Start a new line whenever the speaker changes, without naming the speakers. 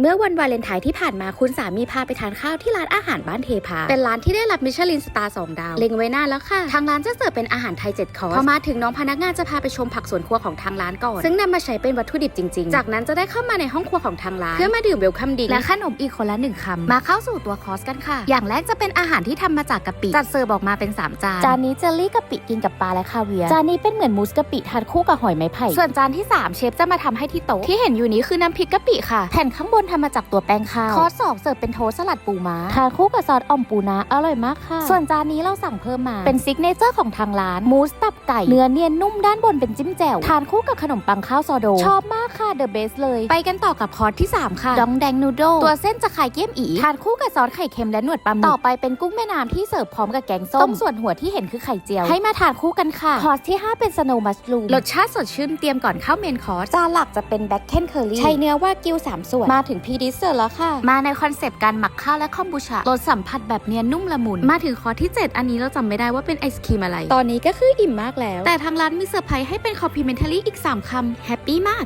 เมื่อวันวาเลนไทน์ที่ผ่านมาคุณสามีพาไปทานข้าวที่ร้านอาหารบ้านเทพา เป็นร้านที่ได้รับมิชลินสตาร์สองดาว เล็งไว้นานแล้วค่ะ ทางร้านจะเสิร์ฟเป็นอาหารไทย7คอร์สพอมาถึงน้องพนักงานจะพาไปชมผักสวนครัวของทางร้านก่อน ซึ่งนำมาใช้เป็นวัตถุดิบจริง ๆ จากนั้นจะได้เข้ามาในห้องครัวของทางร้าน เพื่อมาดื่มเวลคัมดิ้งและขนมอีกคนละหนึ่งคำมาเข้าสู่ตัวคอร์สกันค่ะ อย่างแรกจะเป็นอาหารที่ทำมาจากกะปิจัดเสิร์ฟออกมาเป็นสามจานจานนี้เจลลี่กะปิกินกับปลาและคาเวียร์จานนี้เป็นเหมือนมูสกะปิทานคู่กับหอยไม้ไผ่ส่วนจานที่ 3 เชฟจะมาทำให้ที่โต๊ะที่เห็นอยู่นี้คือน้ำพริกกะปิค่ะแผ่นข้างบนทำมาจากตัวแป้งข้าวคอร์สสองเสิร์ฟเป็นโทสต์สลัดปูม้าทานคู่กับซอสอ่อมปูนาอร่อยมากค่ะ ส่วนจานนี้เราสั่งเพิ่มมา เป็นซิกเนเจอร์ของทางร้านมูสตับไก่ เนื้อเนียนนุ่มด้านบนเป็นจิ้มแจ่ว ทานคู่กับขนมปังข้าวซอโด ชอบมากค่ะเดอะเบสเลย ไปกันต่อกับคอร์สที่ 3 ค่ะดองแดงนูโดตัวเส้นจะไข่เกี๊ยมอีทานคู่กับซอสไข่เค็มและหนวดปลาหมึกต่อไปเป็นกุ้งแม่น้ำที่เสิร์ฟพร้อมกับแกงส้มตรงส่วนหัวที่เห็นคือไข่เจียว ให้มาทานคู่กันค่ะคอร์สที่ 5 เป็นสโนว์มัชลูมรสชาติสดชื่นเตรียมก่อนเข้าเมนคอร์สจานหลักจะเป็นแบ็คเคนเคอรี่ใช้เนื้อวากิว3ส่วนมาถึงพีดิสเซอร์แล้วค่ะ มาในคอนเซปต์การหมักข้าวและคอมบูชารสสัมผัสแบบเนียนนุ่มละมุน มาถึงคอร์สที่ 7 อันนี้เราจำไม่ได้ว่าเป็นไอศครีมอะไร ตอนนี้ก็คืออิ่มมากแล้ว แต่ทางร้านมีเซอร์ไพรส์ให้เป็นคอมพลีเมนทารี่อีก 3คำแฮปปี้มาก